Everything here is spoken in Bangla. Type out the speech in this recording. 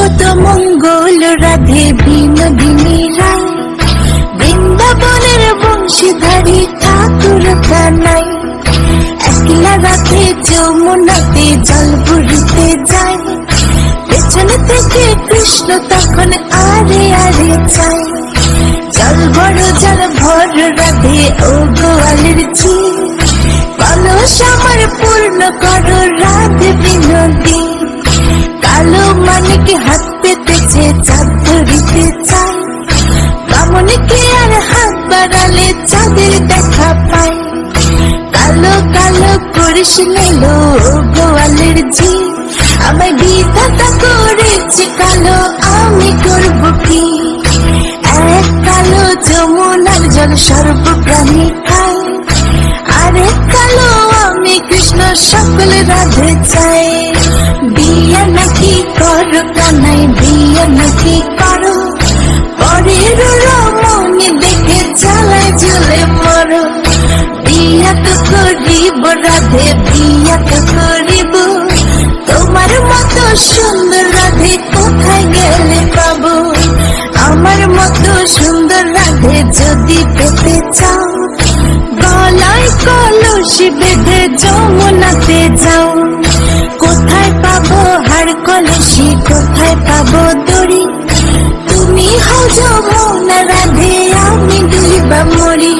ভবত মঙ্গল রাধে ভীম রায় বৃন্দাবনের বংশীধারী ঠাকুর কানাই একলা রাতে যমুনাতে জল ভরিতে যায় পেছন থেকে কৃষ্ণ তখন আরে আরে চায় জল বড় জল ভর রাধে ও গোয়ালের ঝি কলস আমার পূর্ণ করো, রাধে বিনোদী মানিকে হাত পেতেছে চাঁদ ধরিতে চায় বামনকে আর হাত বাড়ালে চাঁদের দেখা পায় কালো কালো করিস নিলো গোয়ালের ঝি। আমায় বিধাতা করেছে কালো, আমি করব কি? এক কালো যমুনার জল সর্বপ্রাণী খায় আরেক কালো আমি কৃষ্ণ সকল রাধে চাই। বিয়ে নাকি করো রাধে, বিয়া করিব। তোমার মতো সুন্দর রাধে কোথায় গেলে পাবো? আমার মতো সুন্দর রাধে যদি পেতে চাও, গলায় কলসি বেঁধে যমুনাতে যাও। কোথায় পাবো হাড় কলসি? কোথায় পাবো তুমি হও যমুনা রাধে আমি দুইবা মরি